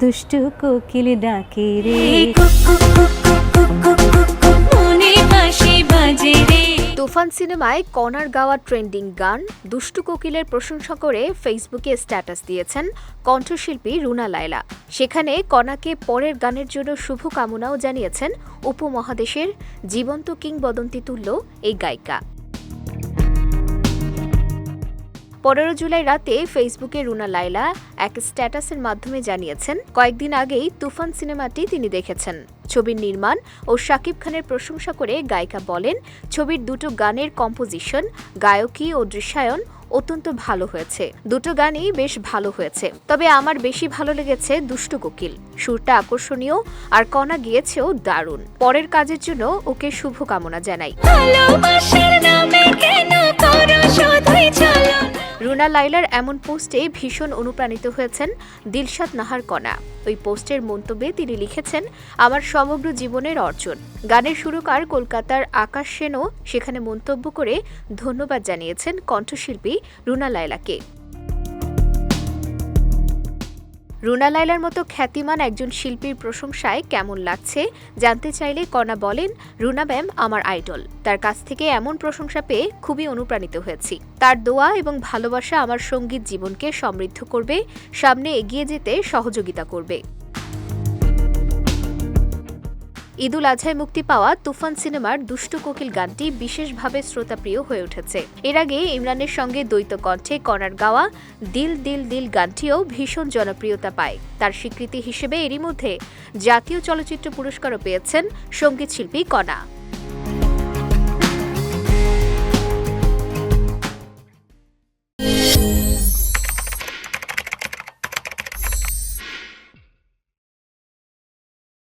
দুষ্টু কোকিল ডাকে রে। তুফান সিনেমায় কনার গাওয়া ট্রেন্ডিং গান দুষ্টু কোকিলের প্রশংসা করে ফেসবুকে স্ট্যাটাস দিয়েছেন কণ্ঠশিল্পী রুনা লায়লা। সেখানে কনাকে পরের গানের জন্য শুভকামনাও জানিয়েছেন উপমহাদেশের জীবন্ত কিংবদন্তি তুল্য এই গায়িকা। পনেরো জুলাই রাতে ফেসবুকে রুনা লায়লা এক স্ট্যাটাসের মাধ্যমে জানিয়েছেন, কয়েকদিন আগেই তুফান সিনেমাটি তিনি দেখেছেন। ছবির নির্মাণ ও শাকিব খানের প্রশংসা করে গায়িকা বলেন, ছবির দুটো গানের কম্পোজিশন, গায়কী ও দৃশ্যায়ন অত্যন্ত ভালো হয়েছে। দুটো গানই বেশ ভালো হয়েছে, তবে আমার বেশি ভালো লেগেছে দুষ্টু কোকিল। সুরটা আকর্ষণীয় আর কণা গিয়েছেও দারুণ। পরের কাজের জন্য ওকে শুভকামনা জানাই। রুনা লাইলার এমন পোস্টে ভীষণ অনুপ্রাণিত হয়েছেন দিলশাদ নাহার কণা। ওই পোস্টের মন্তব্যে তিনি লিখেছেন, আমার সমগ্র জীবনের অর্জন। গানের সুরকার কলকাতার আকাশ সেনও সেখানে মন্তব্য করে ধন্যবাদ জানিয়েছেন কণ্ঠশিল্পী রুনা লাইলাকে রুনা লাইলার মতো খ্যাতিমান একজন শিল্পীর প্রশংসায় কেমন লাগছে জানতে চাইলে কণা বলেন, রুনা ম্যাম, আমার আইডল। তার কাছ থেকে এমন প্রশংসা পেয়ে খুবই অনুপ্রাণিত হয়েছি। তার দোয়া এবং ভালোবাসা আমার সংগীত জীবনকে সমৃদ্ধ করবে, সামনে এগিয়ে যেতে সহযোগিতা করবে। ঈদুল আজহায় মুক্তি পাওয়া তুফান সিনেমার দুষ্টু কোকিল গানটি বিশেষভাবে শ্রোতাপ্রিয় হয়ে উঠেছে। এর আগে ইমরানের সঙ্গে দ্বৈত কণ্ঠে কনার গাওয়া দিল দিল দিল গানটিও ভীষণ জনপ্রিয়তা পায়। তার স্বীকৃতি হিসেবে এরই মধ্যে জাতীয় চলচ্চিত্র পুরস্কারও পেয়েছেন সংগীত শিল্পী কণা।